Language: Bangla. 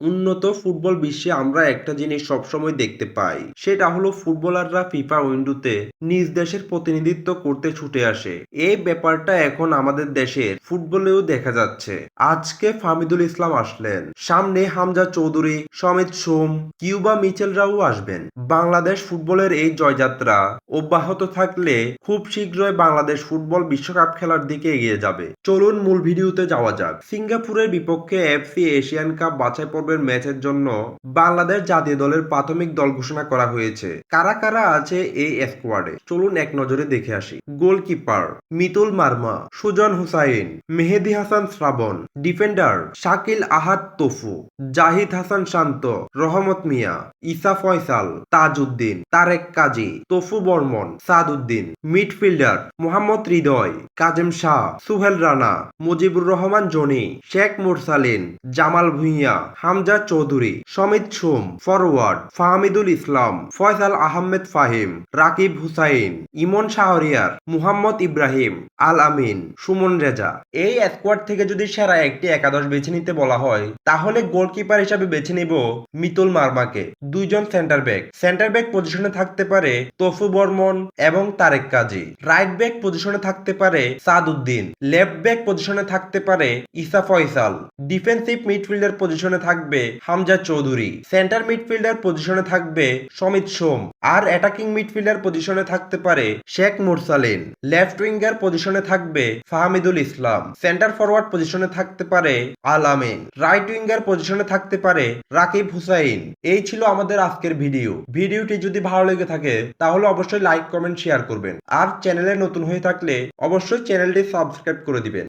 উন্নত ফুটবল বিশ্বে আমরা একটা জিনিস সবসময় দেখতে পাই, সেটা হলো ফুটবলাররা ফিফা উইন্ডোতে নিজ দেশের প্রতিনিধিত্ব করতে ছুটে আসে। এই ব্যাপারটা এখন আমাদের দেশের ফুটবলেও দেখা যাচ্ছে। আজকে ফামিদুল ইসলাম আসলেন। সামনে হামজা চৌধুরী, সমিত সোম, কিউবা মিচেলরাও আসবেন। বাংলাদেশ ফুটবলের এই জয়যাত্রা অব্যাহত থাকলে খুব শীঘ্রই বাংলাদেশ ফুটবল বিশ্বকাপ খেলার দিকে এগিয়ে যাবে। চলুন মূল ভিডিওতে যাওয়া যাক। সিঙ্গাপুরের বিপক্ষে এফসি এশিয়ান কাপ বাছাই পর্বের ম্যাচের জন্য বাংলাদেশ জাতীয় দলের প্রাথমিক দল ঘোষণা করা হয়েছে। কারা কারা আছে এই স্কোয়াডে চলুন এক নজরে দেখে আসি। Goalkeeper Mitul Marma, Sujon Hossain, Mehedi Hasan Srabon, defender Shakil Ahad Topu, Zahid Hasan Shanto, Rahmat Mia, Isa Faysal, Tajuddin, Tarek Kazi, Topu Barman, Saaduddin, midfielder Mohammad Hridoy, Kazem Shah, Sohel Rana, Mojibur Rahman Jony, Sheikh Morsalin, Jamal Bhuyan Hamza Chowdhury, Samit Som forward, Fahmidul Islam, Faysal Ahmed Fahim, Rakib Hossain, Emon Shahriar, Muhammad Ibrahim, Al Amin, Sumon Reza. এই স্কোয়াড থেকে যদি সেরা একটি একাদশ বেছে নিতে বলা হয়, তাহলে গোলকিপার হিসাবে বেছে নিব মিতুল মার্মাকে, দুইজন সেন্টার ব্যাক সেন্টার ব্যাক পজিশনে থাকতে পারে তফু বর্মন এবং তারেক কাজী। রাইট ব্যাক পজিশনে থাকতে পারে সাদউদ্দিন। লেফট ব্যাক পজিশনে থাকতে পারে ইসা ফয়সাল। ডিফেন্সিভ মিডফিল্ডার পজিশনে থাকবে হামজা চৌধুরী। সেন্টার মিডফিল্ডার পজিশনে থাকবে সমিত সোম। আর অ্যাটাকিং মিডফিল্ডার পজিশনে থাকতে পারে শেখ মুরসালিন। লেফট উইঙ্গার পজিশনে থাকবে ফাহমিদুল ইসলাম। সেন্টার ফরওয়ার্ড পজিশনে থাকতে পারে আল আমিন। রাইট উইঙ্গার পজিশনে থাকতে পারে রাকিব হুসাইন। এই ছিল আমাদের আজকের ভিডিও। ভিডিওটি যদি ভালো লেগে থাকে, তাহলে অবশ্যই লাইক, কমেন্ট, শেয়ার করবেন। আর চ্যানেলে নতুন হয়ে থাকলে অবশ্যই চ্যানেলটি সাবস্ক্রাইব করে দিবেন।